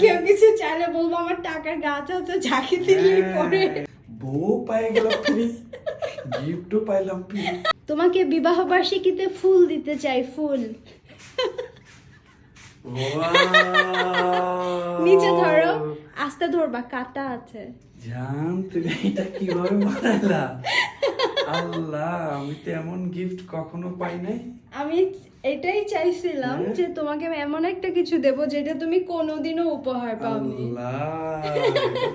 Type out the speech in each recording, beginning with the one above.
কেউ কিছু চাইলে বলব আমার টাকার গাছ আছে ঝাঁকি পরে হ্যাঁ, বউ পাই গেল ফ্রি গিফটও পাইলাম ফ্রি তোমাকে বিবাহ বার্ষিকীতে ফুল দিতে চাই ফুল। নিচে ধরো আস্তে ধরবা কাটা আছে। জান তুমি এটা কীভাবে বানাইলা আল্লাহ আমি তো এমন গিফট কখনো পাই নাই। আমি এটাই চাইছিলাম হ্যাঁ? যে তোমাকে আমি এমন একটা কিছু দেব যেটা তুমি কোনোদিনও উপহার পাওনি। আল্লাহ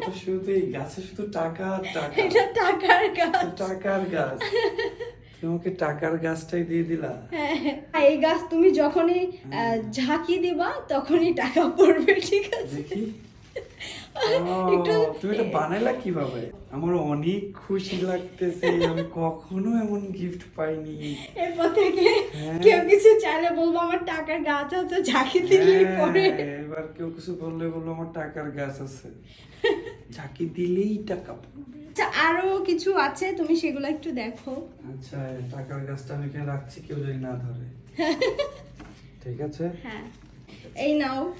তো শুধু এই গাছে শুধু টাকা টাকা। এটা টাকার গাছ। টাকার গাছ। তোমাকে টাকার গাছটাই দিয়ে দিলা। হ্যাঁ হ্যাঁ, এই গাছ তুমি যখনই ঝাঁকি দিবা তখনই টাকা পড়বে ঠিক আছে? তুমি এটা বানাইলা কীভাবে? আমার অনেক খুশি লাগতেছে আমি কখনো এমন গিফট পাইনি। এরপর থেকে হ্যাঁ। কেউ কিছু চাইলে বলব আমার টাকার গাছ আছে ঝাঁকি দিলেই পরে। হ্যাঁ, এবার কেউ কিছু বললে বলল আমার টাকার গাছ আছে। ঝাঁকি দিলেই টাকা আচ্ছা আরও কিছু আছে? তুমি সেগুলো একটু দেখো। আচ্ছা টাকার গাছটা আমি এখানে রাখছি কেউ যদি না ধরে। ঠিক আছে? হ্যাঁ। এই নাও।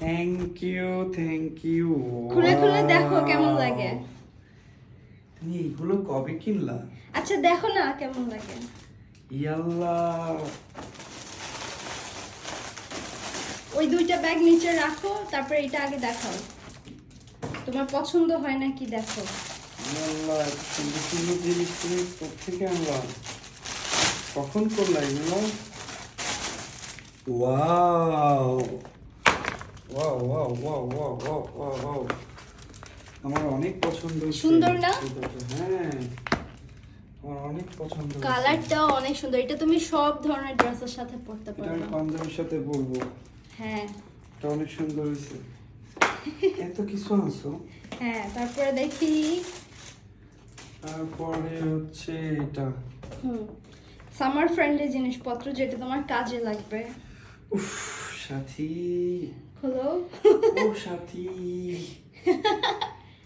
থ্যাংক ইউ থ্যাংক ইউ খুলে খুলে দেখো কেমন লাগে। তুমি এইগুলো কবে কিনলা? আচ্ছা দেখো না কেমন লাগে। ইয়াল্লাহ ওই দুইটা ব্যাগ নিচে রাখো তারপরে এটা আগে দেখাও। তোমার পছন্দ হয় না কি দেখো। ইয়াল্লাহ এত সুন্দর সুন্দর জিনিস তুমি কোথেকে আনলা? কখন করলা এগুলো? Wow wow wow wow wow wow wow wow আমার অনেক পছন্দ। সুন্দর না? হ্যাঁ। আমার অনেক পছন্দ অনেক সুন্দর। এটা তুমি সব ধরনের ড্রেসের সাথে পরতে এটা পারবে। পাঞ্জাবির সাথে বলব হ্যাঁ। এটা অনেক সুন্দর হয়েছে। এত কিছু আনছো? হ্যাঁ তারপরে দেখি। তারপরে হচ্ছে এটা। হুম। সামার ফ্রেন্ডলি জিনিসপত্র যেটা তোমার কাজে লাগবে। উফ সাথী। হলো ও সাথী।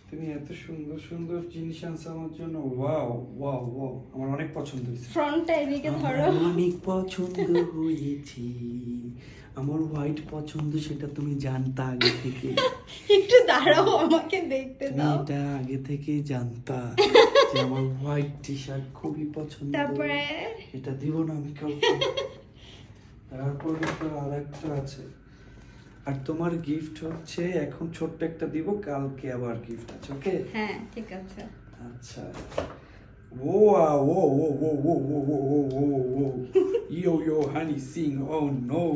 তুমি এত সুন্দর সুন্দর জিনিস আনছো আমার জন্য। ওয়াও ওয়াও ওয়াও আমার অনেক পছন্দ হয়েছে। ফ্রন্টটা এদিকে ধরো। অনেক পছন্দ হয়েছে। আমার হোয়াইট পছন্দ সেটা তুমি জানতা আগে থেকে। একটু দাঁড়াও আমাকে দেখতে দাও। এটা আগে থেকে জানতা যে আমার হোয়াইট টি শার্ট খুবই পছন্দ। তারপরে? এটা দিব না আমি কাউকে। তারপরে তো আর একটা আছে। আর তোমার গিফট হচ্ছে এখন ছোট্ট একটা দিব কালকে আবার গিফট আছে ওকে হ্যাঁ ঠিক আছে। আচ্ছা। ও ও ও ও ও ও ও ও ও ও। Yo yo Honey Singh oh no.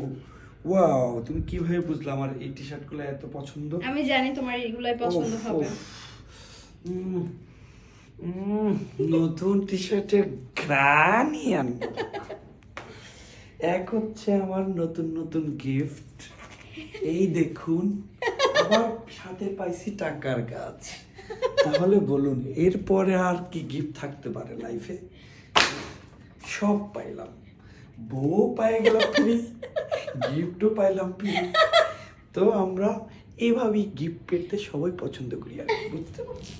Wow তুমি কীভাবে বুঝলে আমার এই টি শার্টগুলো এত পছন্দ? আমি জানি তোমার এগুলাই পছন্দ হবে। নতুন টি শার্টের গ্রানিয়ান এক হচ্ছে আমার নতুন নতুন গিফট এই দেখুন, আবার সাথে পাইছি টাকার গাছ তাহলে বলুন, এরপরে আর কি গিফট থাকতে পারে লাইফে সব পাইলাম। বউ পাই গেল ফ্রি গিফটও পাইলাম ফ্রি। তো আমরা এভাবেই গিফট পেতে সবাই পছন্দ করি আর বুঝতে পারছি